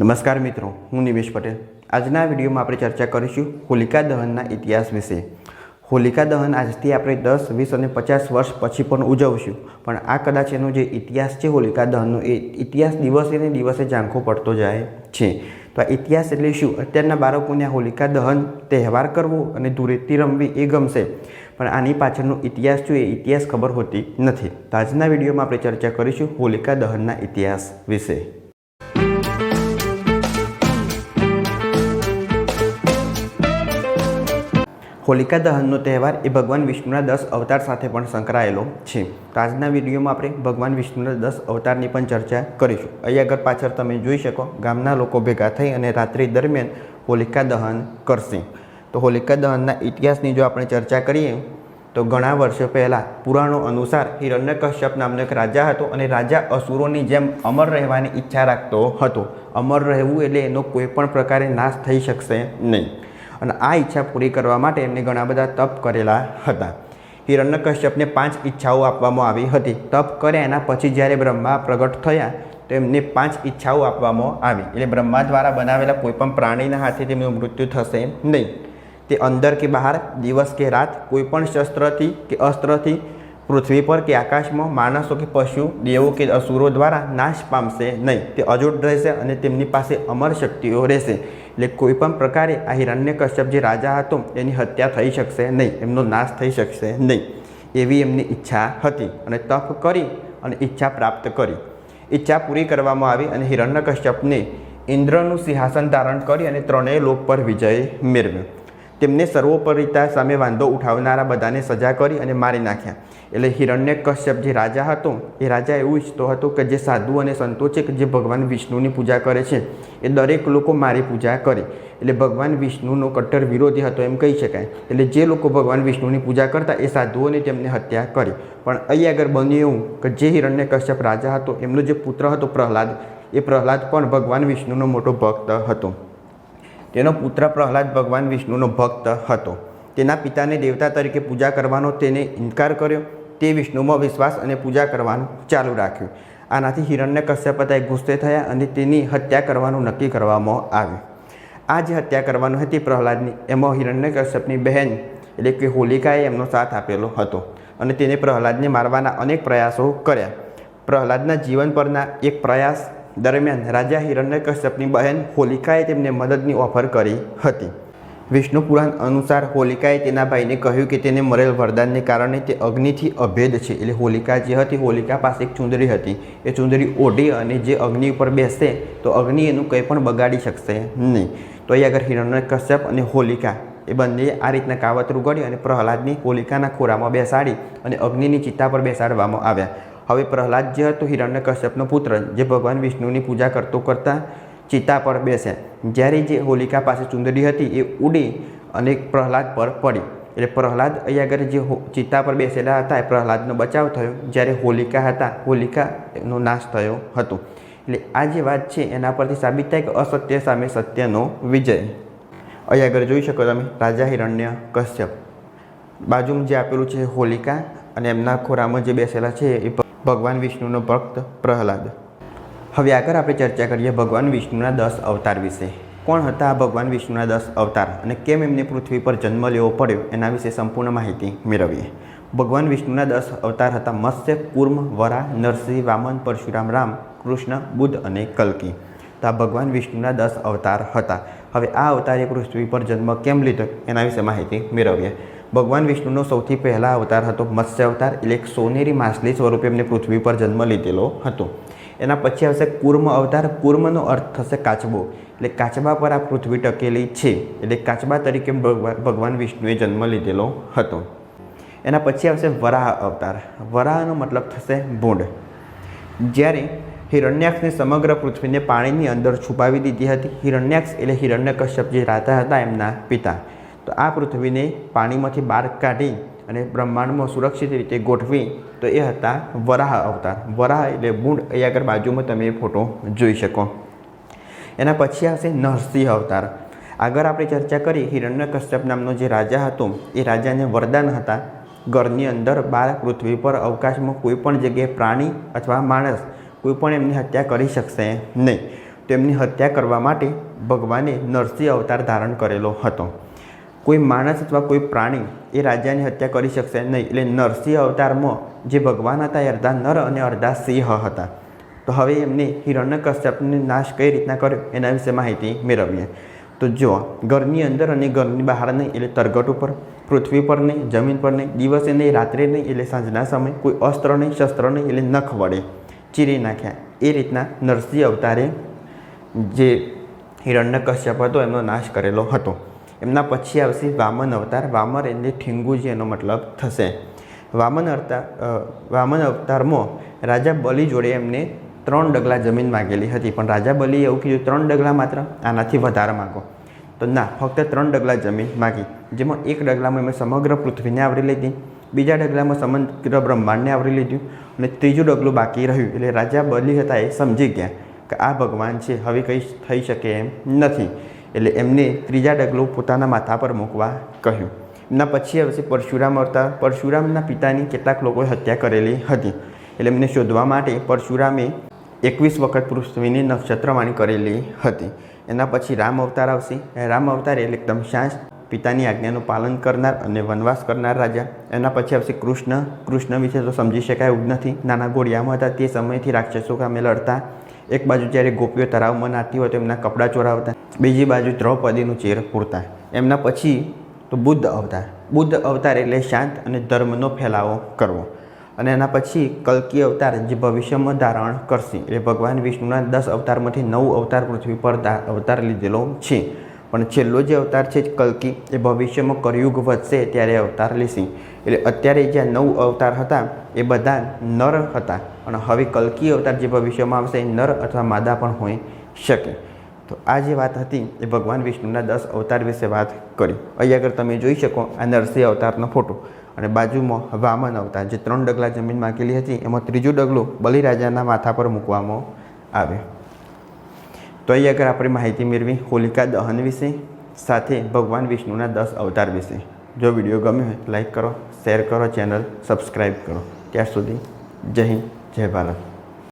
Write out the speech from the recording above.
નમસ્કાર મિત્રો, હું નિમેશ પટેલ. આજના વિડીયોમાં આપણે ચર્ચા કરીશું હોલિકા દહનના ઇતિહાસ વિશે. હોલિકા દહન આજથી આપણે દસ, વીસ અને પચાસ વર્ષ પછી પણ ઉજવશું. પણ આ કદાચ એનો જે ઇતિહાસ છે હોલિકા દહનનો, એ ઇતિહાસ દિવસે ને દિવસે ઝાંખો પડતો જાય છે. તો આ ઇતિહાસ એટલે શું? અત્યારના બાળકોને આ હોલિકા દહન, તહેવાર કરવો અને ધૂળેટી રમવી એ ગમશે. પણ આની પાછળનો ઇતિહાસ શું એ ઇતિહાસ ખબર હોતી નથી. તો આજના વિડીયોમાં આપણે ચર્ચા કરીશું હોલિકા દહનના ઇતિહાસ વિશે. હોલિકા દહનનો તહેવાર એ ભગવાન વિષ્ણુના દસ અવતાર સાથે પણ સંકળાયેલો છે. તો આજના વિડીયોમાં આપણે ભગવાન વિષ્ણુના દસ અવતારની પણ ચર્ચા કરીશું. અહીં આગળ પાછળ તમે જોઈ શકો, ગામના લોકો ભેગા થઈ અને રાત્રિ દરમિયાન હોલિકા દહન કરશે. તો હોલિકા દહનના ઇતિહાસની જો આપણે ચર્ચા કરીએ, તો ઘણા વર્ષો પહેલાં પુરાણો અનુસાર હિરણ્યકશ્યપ નામનો એક રાજા હતો અને રાજા અસુરોની જેમ અમર રહેવાની ઈચ્છા રાખતો હતો. અમર રહેવું એટલે એનો કોઈ પણ પ્રકારે નાશ થઈ શકશે નહીં. અને આ ઈચ્છા પૂરી કરવા માટે એમને ઘણા બધા તપ કરેલા હતા. હિરણ્યકશ્યપને પાંચ ઈચ્છાઓ આપવામાં આવી હતી. તપ કર્યા એના પછી જ્યારે બ્રહ્મા પ્રગટ થયા, તો એમને પાંચ ઈચ્છાઓ આપવામાં આવી. એટલે બ્રહ્મા દ્વારા બનાવેલા કોઈપણ પ્રાણીના હાથે તેમનું મૃત્યુ થશે નહીં. તે અંદર કે બહાર, દિવસ કે રાત, કોઈ પણ શસ્ત્રથી કે અસ્ત્રથી, પૃથ્વી પર કે આકાશમાં, માણસો કે પશુ, દેવો કે અસુરો દ્વારા નાશ પામશે નહીં. તે અજૂટ રહેશે અને તેમની પાસે અમર શક્તિઓ રહેશે. એટલે કોઈ પણ પ્રકારે આ હિરણ્ય કશ્યપ જે રાજા હતો, એની હત્યા થઈ શકશે નહીં, એમનો નાશ થઈ શકશે નહીં, એવી એમની ઈચ્છા હતી અને તપ કરી અને ઈચ્છા પ્રાપ્ત કરી. ઈચ્છા પૂરી કરવામાં આવી અને હિરણ્ય કશ્યપને ઇન્દ્રનું સિંહાસન ધારણ કરી અને ત્રણેય લોક પર વિજય મેળવ્યો. તેમને સર્વોપરિતા સામે વાંધો ઉઠાવનારા બધાને સજા કરી અને મારી નાખ્યા. એટલે હિરણ્ય કશ્યપ જે રાજા હતો, એ રાજા એવું ઈચ્છતો હતો કે જે સાધુ અને સંતો છે કે જે ભગવાન વિષ્ણુની પૂજા કરે છે, એ દરેક લોકો મારી પૂજા કરે. એટલે ભગવાન વિષ્ણુનો કટ્ટર વિરોધી હતો એમ કહી શકાય. એટલે જે લોકો ભગવાન વિષ્ણુની પૂજા કરતા, એ સાધુઓને તેમને હત્યા કરી. પણ અહીં આગળ બન્યું એવું કે જે હિરણ્ય કશ્યપ રાજા હતો, એમનો જે પુત્ર હતો પ્રહલાદ, એ પ્રહલાદ પણ ભગવાન વિષ્ણુનો મોટો ભક્ત હતો. તેનો પુત્ર પ્રહલાદ ભગવાન વિષ્ણુનો ભક્ત હતો. તેના પિતાને દેવતા તરીકે પૂજા કરવાનો તેને ઇનકાર કર્યો. તે વિષ્ણુમાં વિશ્વાસ અને પૂજા કરવાનું ચાલુ રાખ્યું. આનાથી હિરણ્ય કશ્યપતાએ ગુસ્સે થયા અને તેની હત્યા કરવાનું નક્કી કરવામાં આવ્યું. આ જે હત્યા કરવાનું હતી પ્રહલાદની, એમાં હિરણ્ય કશ્યપની બહેન, એટલે કે હોલિકાએ એમનો સાથ આપેલો હતો અને તેને પ્રહલાદને મારવાના અનેક પ્રયાસો કર્યા. પ્રહલાદના જીવન પરના એક પ્રયાસ દરમિયાન રાજા હિરણ્યકશ્યપની બહેન હોલિકાએ તેમને મદદની ઓફર કરી હતી. વિષ્ણુ પુરાણ અનુસાર હોલિકાએ તેના ભાઈને કહ્યું કે તેને મરેલ વરદાનને કારણે તે અગ્નિથી અભેદ છે. એટલે હોલિકા જે હતી, હોલિકા પાસે એક ચુંદરી હતી. એ ચુંદરી ઓઢી અને જે અગ્નિ ઉપર બેસશે તો અગ્નિ એનું કંઈ પણ બગાડી શકશે નહીં. તો અહીં આગળ હિરણ્યકશ્યપ અને હોલિકા, એ બંને આ રીતના કાવતરું ગળી અને પ્રહલાદની હોલિકાના ખોરામાં બેસાડી અને અગ્નિની ચિત્તા પર બેસાડવામાં આવ્યા. હવે પ્રહલાદ જે હતો હિરણ્ય કશ્યપનો પુત્ર, જે ભગવાન વિષ્ણુની પૂજા કરતો કરતા ચિત્તા પર બેસે. જ્યારે જે હોલિકા પાસે ચુંદડી હતી, એ ઉડી અને પ્રહલાદ પર પડી. એટલે પ્રહલાદ અહીંયા આગળ જે ચિત્તા પર બેસેલા હતા, એ પ્રહલાદનો બચાવ થયો. જ્યારે હોલિકા હતા, હોલિકાનો નાશ થયો હતો. એટલે આ જે વાત છે, એના પરથી સાબિત થાય કે અસત્ય સામે સત્યનો વિજય. અહીં આગળ જોઈ શકો તમે, રાજા હિરણ્ય કશ્યપ બાજુમાં જે આપેલું છે હોલિકા અને એમના ખોરામાં જે બેસેલા છે એ ભગવાન વિષ્ણુનો ભક્ત પ્રહલાદ. હવે આગળ આપણે ચર્ચા કરીએ ભગવાન વિષ્ણુના દસ અવતાર વિશે. કોણ હતા આ ભગવાન વિષ્ણુના દસ અવતાર અને કેમ એમને પૃથ્વી પર જન્મ લેવો પડ્યો એના વિશે સંપૂર્ણ માહિતી મેળવીએ. ભગવાન વિષ્ણુના દસ અવતાર હતા મત્સ્ય, કુર્મ, વરા, નરસિંહ, વામન, પરશુરામ, રામ, કૃષ્ણ બુદ્ધ અને કલ્કી. તો આ ભગવાન વિષ્ણુના દસ અવતાર હતા. હવે આ અવતારે પૃથ્વી પર જન્મ કેમ લીધો એના વિશે માહિતી મેળવીએ. ભગવાન વિષ્ણુનો સૌથી પહેલા અવતાર હતો, મત્સ્ય અવતાર. એટલે એક સોનેરી માછલી સ્વરૂપે એમને પૃથ્વી પર જન્મ લીધેલો હતો. એના પછી આવશે કુર્મ અવતાર. કુર્મનો અર્થ થશે કાચબો. એટલે કાચબા પર આ પૃથ્વી ટકેલી છે. એટલે કાચબા તરીકે ભગવાન વિષ્ણુએ જન્મ લીધેલો હતો. એના પછી આવશે વરાહ અવતાર. વરાહનો મતલબ થશે ભૂંડ. જ્યારે હિરણ્યાક્ષની સમગ્ર પૃથ્વીને પાણીની અંદર છુપાવી દીધી હતી. હિરણ્યાક્ષ એટલે હિરણ્યકશ્યપ જે રાજા હતા એમના પિતા. તો આ પૃથ્વીને પાણીમાંથી બહાર કાઢી અને બ્રહ્માંડમાં સુરક્ષિત રીતે ગોઠવી, તો એ હતા વરાહ અવતાર. વરાહ એટલે બૂંડ, એ આગળ બાજુમાં તમે એ ફોટો જોઈ શકો. એના પછી આવશે નરસિંહ અવતાર. આગળ આપણે ચર્ચા કરી હિરણ્યકશ્યપ નામનો જે રાજા હતો, એ રાજાને વરદાન હતા. ઘરની અંદર બાર પૃથ્વી પર અવકાશમાં કોઈ પણ જગ્યાએ પ્રાણી અથવા માણસ કોઈ પણ એમની હત્યા કરી શકશે નહીં. તેમની હત્યા કરવા માટે ભગવાને નરસિંહ અવતાર ધારણ કરેલો હતો. કોઈ માણસ અથવા કોઈ પ્રાણી એ રાજાની હત્યા કરી શકશે નહીં. એટલે નરસિંહ અવતારમાં જે ભગવાન હતા એ અડધા નર અને અડધા સિંહ હતા. તો હવે એમને હિરણ્ય કશ્યપને નાશ કઈ રીતના કર્યો? એના વિશે માહિતી મેળવીએ. તો જો ઘરની અંદર અને ઘરની બહાર નહીં, એટલે તરગટ ઉપર, પૃથ્વી પર નહીં, જમીન પર નહીં, દિવસે નહીં, રાત્રે નહીં, એટલે સાંજના સમય કોઈ અસ્ત્ર નહીં, શસ્ત્ર નહીં, એટલે નખ વડે ચીરી નાખ્યા. એ રીતના નરસિંહ અવતારે જે હિરણ્ય કશ્યપ હતો એમનો નાશ કરેલો હતો. એમના પછી આવશે વામન અવતાર. વામર એટલે ઠીંગુજી એનો મતલબ થશે. વામન અવતાર વામન અવતારમાં રાજા બલિ જોડે એમને ત્રણ ડગલા જમીન માગેલી હતી. પણ રાજા બલિએ એવું કીધું, ત્રણ ડગલા માત્ર? આનાથી વધારે માગો. તો ના, ફક્ત ત્રણ ડગલા જમીન માગી. જેમાં એક ડગલામાં એમણે સમગ્ર પૃથ્વીને આવરી લીધી. બીજા ડગલામાં સમગ્ર બ્રહ્માંડને આવરી લીધું. અને ત્રીજું ડગલું બાકી રહ્યું. એટલે રાજા બલિ હતા એ સમજી ગયા કે આ ભગવાન છે. હવે કંઈ થઈ શકે એમ નથી. એટલે એમને ત્રીજા ડગલું પોતાના માથા પર મૂકવા કહ્યું. એમના પછી હવે પરશુરામ અવતાર પરશુરામના પિતાની કેટલાક લોકોએ હત્યા કરેલી હતી. એટલે એમને શોધવા માટે પરશુરામે એકવીસ વખત પૃથ્વીની નક્ષત્રવાણી કરેલી હતી. એના પછી રામ અવતાર આવશે. રામ અવતાર એટલે એકદમ શાંત પિતાની આજ્ઞાનું પાલન કરનાર અને વનવાસ કરનાર રાજા. એના પછી આવશે કૃષ્ણ. કૃષ્ણ વિશે તો સમજી શકાય એવું નથી. નાના ગોળિયામાં હતા તે સમયથી રાક્ષસો સામે લડતા એક બાજુ જ્યારે ગોપીઓ તળાવમાં નાતી હોય તો એમના કપડાં ચોરાવતા, બીજી બાજુ દ્રૌપદીનું ચેર પૂરતા. એમના પછી તો બુદ્ધ અવતાર. બુદ્ધ અવતાર એટલે શાંત અને ધર્મનો ફેલાવો કરવો. અને એના પછી કલ્કી અવતાર જે ભવિષ્યમાં ધારણ કરશે. એટલે ભગવાન વિષ્ણુના દસ અવતારમાંથી નવ અવતાર પૃથ્વી પર અવતાર લીધેલો છે. પણ છેલ્લો જે અવતાર છે કલ્કી, એ ભવિષ્યમાં કરયુગ વધશે ત્યારે અવતાર લેશે. એટલે અત્યારે જે નવ અવતાર હતા, એ બધા નર હતા. અને હવે કલ્કી અવતાર જે ભવિષ્યમાં આવશે, એ નર અથવા માદા પણ હોઈ શકે. તો આ જે વાત હતી, એ ભગવાન વિષ્ણુના દસ અવતાર વિશે વાત કરી. અહીં આગળ તમે જોઈ શકો આ નરસિંહ અવતારનો ફોટો. અને બાજુમાં વામન અવતાર, જે ત્રણ ડગલા જમીન માગેલી હતી, એમાં ત્રીજું ડગલું બલિરાજાના માથા પર મૂકવામાં આવે. તો અહીં આગળ આપણે માહિતી મેળવી હોલિકા દહન વિશે, સાથે ભગવાન વિષ્ણુના દસ અવતાર વિશે. જો વીડિયો ગમ્યો હોય લાઈક કરો, શેર કરો, ચેનલ સબસ્ક્રાઈબ કરો. ત્યાર સુધી જય હિન્દ, જય ભારત.